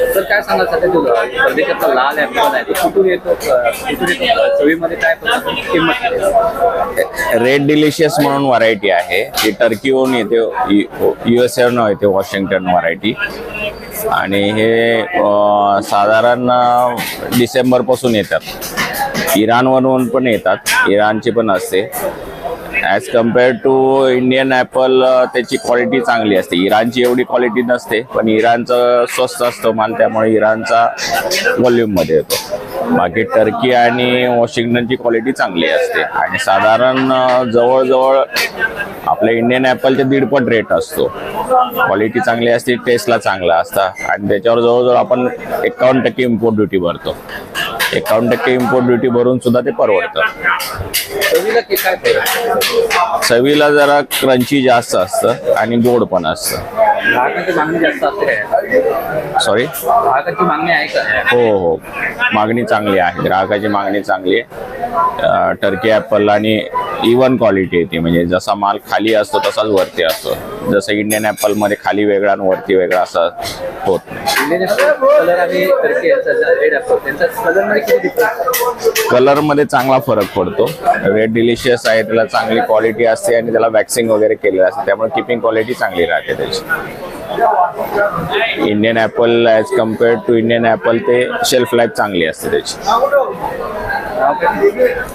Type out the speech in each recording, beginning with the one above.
तर काय सांगाल सध्या जो परदेशातला लाल ऍपल आहे. कुठून येतो कुठून येतो? चवीमध्ये काय किंमत रेड डिलिशियस म्हणून व्हरायटी आहे. ती टर्कीहून येते यू एस येते वॉशिंग्टन व्हरायटी आणि हे साधारण डिसेंबरपासून येतात. इराणवरून पण येतात. इराणची पण असते. As compare to Indian apple त्याची क्वालिटी चांगली असते. इराणची एवढी क्वालिटी नसते पण इराणचं स्वस्त असतो माल त्यामुळे इराणचा व्हॉल्यूममध्ये येतो. बाकी टर्की आणि वॉशिंग्टनची क्वालिटी चांगली असते. आणि साधारण जवळजवळ आपल्या इंडियन ॲपलचे दीडपट रेट असतो. क्वालिटी चांगली असते टेस्टला चांगला असता. आणि त्याच्यावर जवळजवळ आपण एकावन्न टक्के इम्पोर्ट ड्युटी भरतो. एकावन्न टक्के इम्पोर्ट ड्युटी भरून सुद्धा ते परवडतं. चवीला जरा क्रंची जास्त असतं आणि गोड पण असतं. ग्राहकांची मागणी जास्त असते. सॉरी ग्राहकांची मागणी आहे का? हो हो. मागणी चांगली आहे. ग्राहकाची मागणी चांगली आहे. टर्की ॲपल आणि इवन क्वालिटी येते म्हणजे जसा माल खाली असतो तसाच वरती असतो. जसं इंडियन ॲपलमध्ये खाली वेगळा आणि वरती वेगळा असं होत कलरमध्ये चांगला फरक पडतो. रेड डिलिशियस आहे त्याला चांगली क्वालिटी असते आणि त्याला वॅक्सिंग वगैरे केलेलं असते. त्यामुळे किपिंग क्वालिटी चांगली राहते त्याची. Indian apple as compare to Indian apple ते शेल्फ लाईफ चांगली असते त्याची.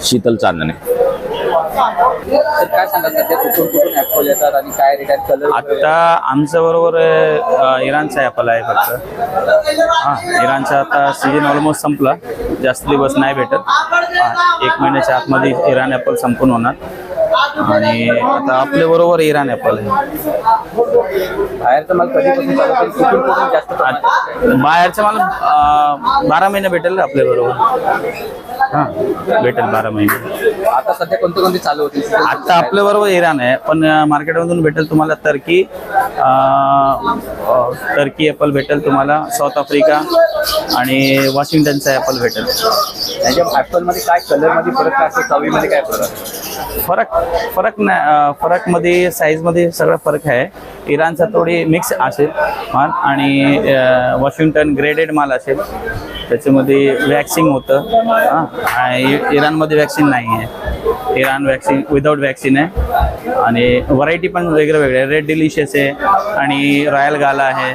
शीतल चांदणे. तर काय सांगा सध्या कुठून कुठून ऍपल येतात आणि काय रेट आहे कलर आता आमच्या बरोबर इराणचा ॲपल आहे फक्त. हां इराणचा आता सीजन ऑलमोस्ट संपला. जास्त दिवस नाही भेटत. एक महिन्याच्या आतमध्ये इराण ॲपल संपून होणार. आणि आता आपल्या बरोबर इराण ॲपल आहे बाहेरचा माल कधीपासून चालू होईल? कुठून कुठून जास्त प्रमाणात आहे? बाहेरचं मला अं, बारा महिने भेटेल आपल्या बरोबर? हां. भेटेल बारा महिने. आता सध्या कोणते कोणते चालू होतील? आता आपल्या बरोबर इराण आहे पण मार्केटमधून भेटेल तुम्हाला टर्की अं, अं, टर्की ॲपल भेटेल तुम्हाला साऊथ आफ्रिका आणि वॉशिंग्टनचा ॲपल भेटेल. त्याच्या ऍपलमध्ये काय कलरमध्ये फरक काय असतो चवीमध्ये काय फरक? फरक फरक नाही फरकमध्ये साईजमध्ये सगळा फरक आहे. इराणचा थोडी मिक्स असेल माल आणि वॉशिंग्टन ग्रेडेड माल असेल. त्याच्यामध्ये वॅक्सिंग होतं हां आणि इराणमध्ये वॅक्सिन नाही आहे. इराण वॅक्सिन विदाऊट वॅक्सिन आहे. आणि व्हरायटी पण वेगळं वेगळं आहे. रेड डिलिशियस आहे आणि रॉयल गाला आहे.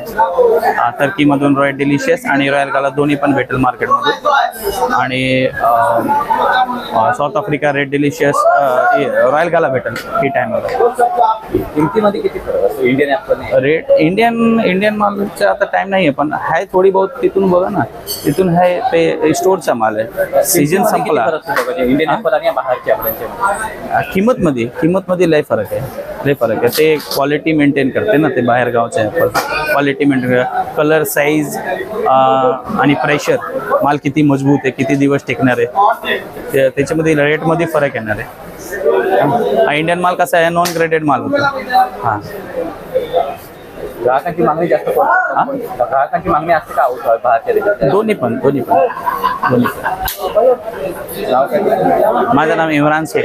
टर्कीमधून रॉयल डिलिशियस आणि रॉयल गाला दोन्ही पण भेटेल मार्केटमधून आणि South Africa red delicious royal gala भेटेल ही टाईमला किमतीमध्ये किती फरक असतो? Indian apple rate Indian Indian Malcha आता टाइम नाही आहे पण आहे थोडी बहुत तिथून बघा ना तिथून आहे ते स्टोरचा माल आहे. सीजन संपला. इंडियन ऍपल आणि बाहेरच्या किंमतमध्ये किंमतमध्ये लय फरक आहे. लय फरक आहे. ते क्वालिटी मेंटेन करते ना ते बाहेर गावचे apple quality maintain colour size आणि प्रेशर माल किती मजबूत आहे किती दिवस टिकणार आहे. त्याच्यामध्ये रेटमध्ये फरक येणार आहे. इंडियन माल कसा आहे? नॉन ग्रेडेड माल होतो. हां. ग्राहकांची मागणी जास्त ग्राहकांची मागणी असते का दोन्ही पण दोन्ही पण. दोन्ही पण. माझं नाव इम्रान शेख